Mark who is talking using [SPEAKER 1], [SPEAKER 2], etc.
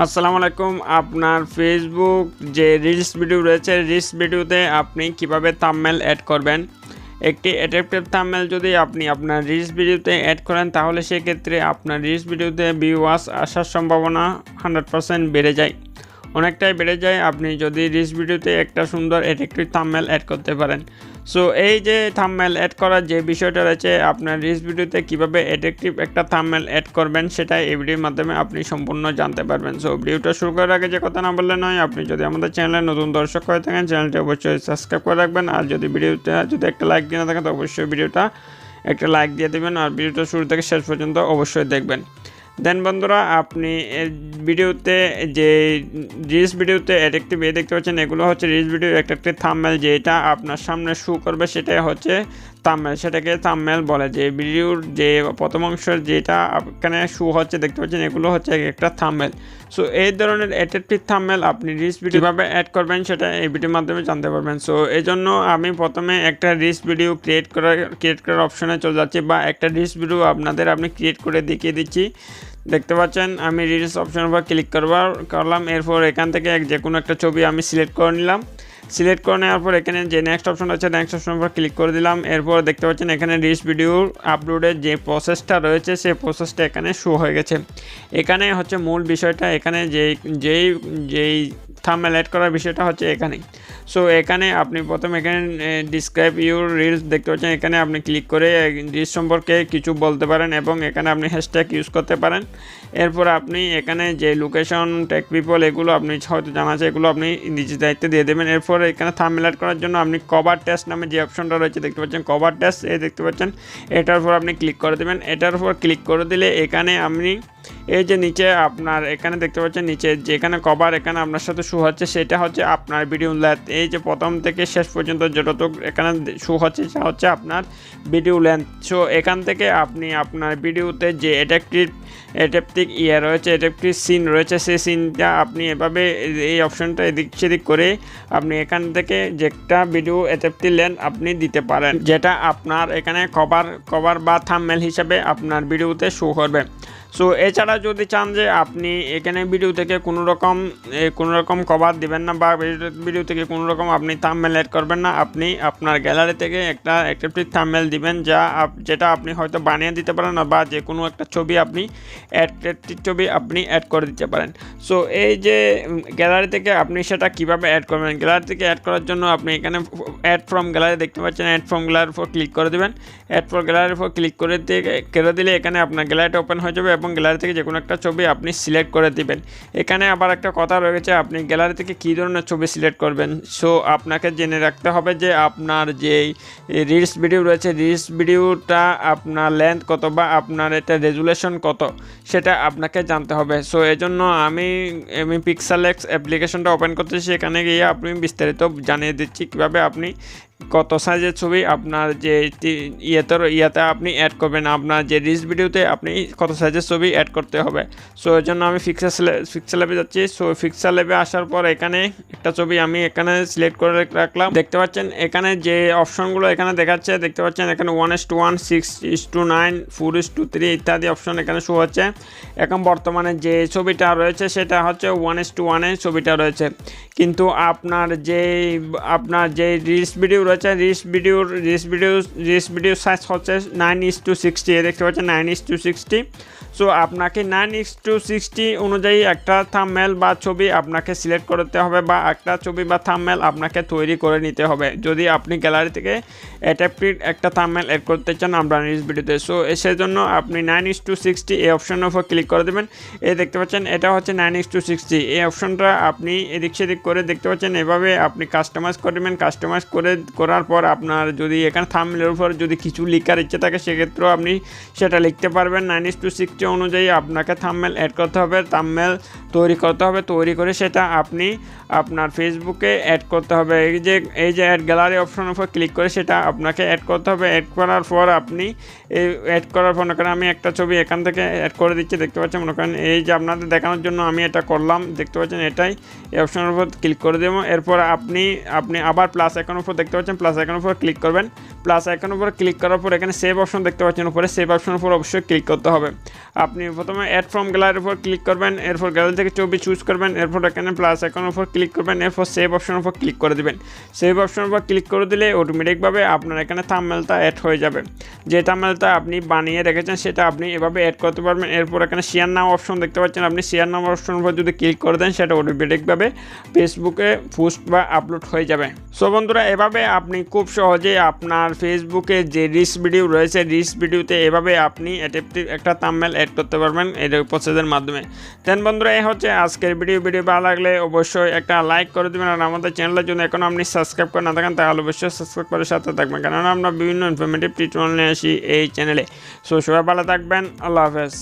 [SPEAKER 1] আসসালামু আলাইকুম, আপনার ফেসবুক যে রিলস ভিডিও রয়েছে রিলস ভিডিওতে আপনি কীভাবে থাম্বনেল অ্যাড করবেন? একটি অ্যাট্রাকটিভ থাম্বনেল যদি আপনি আপনার রিলস ভিডিওতে অ্যাড করেন, তাহলে সেক্ষেত্রে আপনার রিলস ভিডিওতে ভিউয়ার্স আসার সম্ভাবনা হান্ড্রেড পারসেন্ট বেড়ে যায়। অনেকটাই বেড়ে যায়। আপনি যদি রিলস ভিডিওতে একটা সুন্দর অ্যাট্রাকটিভ থাম্বনেল অ্যাড করতে পারেন। সো এই যে থাম্বনেল অ্যাড করার যে বিষয়টা রয়েছে, আপনার রিলস ভিডিওতে কীভাবে অ্যাট্রাকটিভ একটা থাম্বনেল অ্যাড করবেন সেটা এই ভিডিওর মাধ্যমে আপনি সম্পূর্ণ জানতে পারবেন। সো ভিডিওটা শুরু করার আগে যে কথা না বললে নয়, আপনি যদি আমাদের চ্যানেলে নতুন দর্শক হয়ে থাকেন চ্যানেলটি অবশ্যই সাবস্ক্রাইব করে রাখবেন। আর যদি ভিডিওটা যদি একটা লাইক দিয়ে না থাকেন, তো অবশ্যই ভিডিওটা একটা লাইক দিয়ে দেবেন। আর ভিডিওটা শুরু থেকে শেষ পর্যন্ত অবশ্যই দেখবেন। দেন বন্ধুরা, আপনি ভিডিওতে যে রিলস ভিডিওতে অ্যাট্রাকটিভ এ দেখতে পাচ্ছেন, এগুলো হচ্ছে রিলস ভিডিও একটি থাম্বনেল যেটা আপনার সামনে শু করবে, সেটাই হচ্ছে থাম্বনেল সেটাকে থাম্বনেল বলে। যে ভিডিওর যে প্রথম অংশের যেটা এখানে শু হচ্ছে, দেখতে পাচ্ছেন, এগুলো হচ্ছে একটা থাম্বনেল সো এই ধরনের অ্যাট্রাকটিভ থাম্বনেল আপনি রিলস ভিডিও কীভাবে অ্যাড করবেন, সেটা এই ভিডিওর মাধ্যমে জানতে পারবেন। সো এই জন্য আমি প্রথমে একটা রিলস ভিডিও ক্রিয়েট করার ক্রিয়েট করার অপশনে চলে যাচ্ছি বা একটা রিলস ভিডিও আপনাদের আপনি ক্রিয়েট করে দেখিয়ে দিচ্ছি। দেখতে পাচ্ছেন, আমি রিলস অপশনের উপর ক্লিক করবার, করলাম। এরপর এখান থেকে যে কোনো একটা ছবি আমি সিলেক্ট করে নিলাম। সিলেক্ট করে নেওয়ার পর এখানে যে নেক্সট অপশন আছে নেক্সট অপশন উপর ক্লিক করে দিলাম। এরপর দেখতে পাচ্ছেন এখানে রিস ভিডিও আপলোডের যে প্রসেসটা রয়েছে, সেই প্রসেসটা এখানে শো হয়ে গেছে। এখানে হচ্ছে মূল বিষয়টা, এখানে যেই যেই যেই থাম্বনেল অ্যাড করার বিষয়টা হচ্ছে এখানেই। সো এখানে আপনি প্রথম এখানে ডিসক্রাইব ইউর রিলস দেখতে পাচ্ছেন। এখানে আপনি ক্লিক করে রিলস সম্পর্কে কিছু বলতে পারেন এবং এখানে আপনি হ্যাশট্যাগ ইউজ করতে পারেন। এরপর আপনি এখানে যে লোকেশন টেক পিপল এগুলো আপনি হয়তো জানা আছে, এগুলো আপনি নিজের দায়িত্বে দিয়ে দেবেন। এরপর এখানে থাম্বনেল অ্যাড করার জন্য আপনি কভার টেস্ট নামে যে অপশনটা রয়েছে দেখতে পাচ্ছেন কভার টেস্ট এই দেখতে পাচ্ছেন। এটার উপর আপনি ক্লিক করে দেবেন। এটার উপর ক্লিক করে দিলে এখানে আপনি এই যে নিচে আপনার এখানে দেখতে পাচ্ছেন, নিচে যেখানে কভার এখানে আপনার সাথে শু হচ্ছে, সেটা হচ্ছে আপনার ভিডিও লেন্থ এই যে প্রথম থেকে শেষ পর্যন্ত যতটুকু এখানে শু হচ্ছে, সেটা হচ্ছে আপনার ভিডিও লেন্থ সো এখান থেকে আপনি আপনার ভিডিওতে যে অ্যাডাপটিভ অ্যাডাপটিক ইয়ে রয়েছে অ্যাডাপটিভ সিন রয়েছে, সেই সিনটা আপনি এভাবে এই অপশনটা এদিক সেদিক করে আপনি এখান থেকে যে একটা ভিডিও অ্যাডাপটিভ লেন্থ আপনি দিতে পারেন, যেটা আপনার এখানে কভার কভার বা থামমেল হিসাবে আপনার ভিডিওতে শো করবে। সো এছাড়া যদি চান যে আপনি এখানে ভিডিও থেকে কোনো রকম কোনো রকম কভার দিবেন না বা ভিডিও থেকে কোনো রকম আপনি থামমেল অ্যাড করবেন না, আপনি আপনার গ্যালারি থেকে একটা অ্যাক্টিভ থামমেল দিবেন যা যেটা আপনি হয়তো বানিয়ে দিতে পারেন না বা যে কোনো একটা ছবি আপনি অ্যাট্রাকটিভ ছবি আপনি অ্যাড করে দিতে পারেন। সো এই যে গ্যালারি থেকে আপনি সেটা কীভাবে অ্যাড করবেন? গ্যালারি থেকে অ্যাড করার জন্য আপনি এখানে অ্যাড ফ্রম গ্যালারি দেখতে পাচ্ছেন অ্যাড ফ্রম গ্যালারির উপর ক্লিক করে দেবেন। অ্যাড ফর গ্যালারির উপর ক্লিক করে দিয়ে করে দিলে এখানে আপনার গ্যালারিটা ওপেন হয়ে যাবে এবং গ্যালারি থেকে যে কোনো একটা ছবি আপনি সিলেক্ট করে দিবেন। এখানে আবার একটা কথা রয়েছে, আপনি গ্যালারি থেকে কী ধরনের ছবি সিলেক্ট করবেন? সো আপনাকে জেনে রাখতে হবে যে আপনার যে রিলস ভিডিও রয়েছে রিলস ভিডিওটা আপনার লেন্থ কত বা আপনার এটা রেজুলেশন কত, সেটা আপনাকে জানতে হবে। সো এই জন্য আমি আমি পিক্সালেক্স অ্যাপ্লিকেশনটা ওপেন করতেছি। সেখানে গিয়ে আপনি বিস্তারিত জানিয়ে দিচ্ছি কীভাবে আপনি কত সাইজের ছবি আপনার যে ইয়েতে ইয়েতে আপনি অ্যাড করবেন, আপনার যে রিলস ভিডিওতে আপনি কত সাইজের ছবি অ্যাড করতে হবে। সো এর জন্য আমি ফিক্সার ফিক্সার ল্যাবে যাচ্ছি। সো ফিক্সার ল্যাবে আসার পর এখানে একটা ছবি আমি এখানে সিলেক্ট করে রাখলাম। দেখতে পাচ্ছেন, এখানে যে অপশনগুলো এখানে দেখাচ্ছে, দেখতে পাচ্ছেন এখানে one is to one six is to nine four is to three ইত্যাদি অপশন এখানে শো হচ্ছে। এখন বর্তমানে যে ছবিটা রয়েছে, সেটা হচ্ছে ওয়ান এস টু ওয়ানের ছবিটা রয়েছে। কিন্তু আপনার যে আপনার যে রিলস ভিডিও রয়েছে reels video reels video reels video size হচ্ছে নাইন ইস টু সিক্সটি দেখতে পাচ্ছেন nine is to sixty so আপনাকে নাইন ইস টু সিক্সটি অনুযায়ী একটা থামমেল বা ছবি আপনাকে সিলেক্ট করতে হবে বা একটা ছবি বা থামমেল আপনাকে তৈরি করে নিতে হবে। যদি আপনি গ্যালারি থেকে অ্যাডাপ্টিভ একটা থামমেল এড করতে চান, আমরা রিস ভিডিওতে সো সেজন্য আপনি নাইন ইস টু সিক্সটি এই অপশনের উপর ক্লিক করে দেবেন। এই দেখতে পাচ্ছেন, এটা হচ্ছে নাইন ইস টু সিক্সটি এই অপশনটা আপনি এদিক সেদিক করে দেখতে পাচ্ছেন, এভাবে আপনি কাস্টমাইজ করবেন কাস্টমাইজ করে করার পর আপনার যদি এখানে থামমেলের উপর যদি কিছু লিখার ইচ্ছে থাকে, সেক্ষেত্রেও আপনি সেটা লিখতে পারবেন। নাইন টু সিক্সটি অনুযায়ী আপনাকে থামমেল অ্যাড করতে হবে। থামমেল তৈরি করতে হবে। তৈরি করে সেটা আপনি আপনার ফেসবুকে অ্যাড করতে হবে। এই যে এই যে অ্যাড গ্যালারি অপশনের উপর ক্লিক করে সেটা আপনাকে অ্যাড করতে হবে। অ্যাড করার পর আপনি এই অ্যাড করার পর, মনে করেন আমি একটা ছবি এখান থেকে অ্যাড করে দিচ্ছি, দেখতে পাচ্ছেন? মনে করেন এই যে আপনাদের দেখানোর জন্য আমি এটা করলাম, দেখতে পাচ্ছেন? এটাই এই অপশনের উপর ক্লিক করে দেবো। এরপর আপনি আপনি আবার প্লাস এখানের উপর দেখতে পাচ্ছেন প্লাস আইকনের উপর ক্লিক করবেন। প্লাস আইকনের উপর ক্লিক করার পর এখানে সেভ অপশন দেখতে পাচ্ছেন উপরে। সেভ অপশনের উপর অবশ্যই ক্লিক করতে হবে। আপনি প্রথমে অ্যাড ফ্রম গ্যালারির উপর ক্লিক করবেন। এরপর গ্যালারি থেকে ছবি চুজ করবেন। এরপর এখানে প্লাস আইকনের উপর ক্লিক করবেন। এরপর সেভ অপশনের উপর ক্লিক করে দিবেন। সেভ অপশনের উপর ক্লিক করে দিলে অটোমেটিকভাবে আপনার এখানে থাম্বনেলটা অ্যাড হয়ে যাবে। যে থাম্বনেলটা আপনি বানিয়ে রেখেছেন, সেটা আপনি এভাবে অ্যাড করতে পারবেন। এরপর এখানে শেয়ার নাম অপশন দেখতে পাচ্ছেন। আপনি শেয়ার নাম অপশনের উপর যদি ক্লিক করে দেন, সেটা অটোমেটিকভাবে ফেসবুকে পোস্ট বা আপলোড হয়ে যাবে। সো বন্ধুরা, এভাবে আপনি খুব সহজে আপনার ফেসবুকে যে রিস ভিডিও রয়েছে রিস ভিডিওতে এভাবে আপনি অ্যাডাপটিভ একটা তামমেল অ্যাড করতে পারবেন এই প্রসেসের মাধ্যমে। দেন বন্ধুরা, এই হচ্ছে আজকের ভিডিও ভিডিও ভালো লাগলে অবশ্যই একটা লাইক করে দেবেন আর আমাদের চ্যানেলের জন্য এখন আপনি সাবস্ক্রাইব করে না থাকেন, তাহলে অবশ্যই সাবস্ক্রাইব করে সাথে থাকবেন। কেননা আমরা বিভিন্ন ইনফরমেটিভ টিউটোরিয়াল নিয়ে আসি এই চ্যানেলে সো সবাই ভালো থাকবেন, আল্লাহ হাফেজ।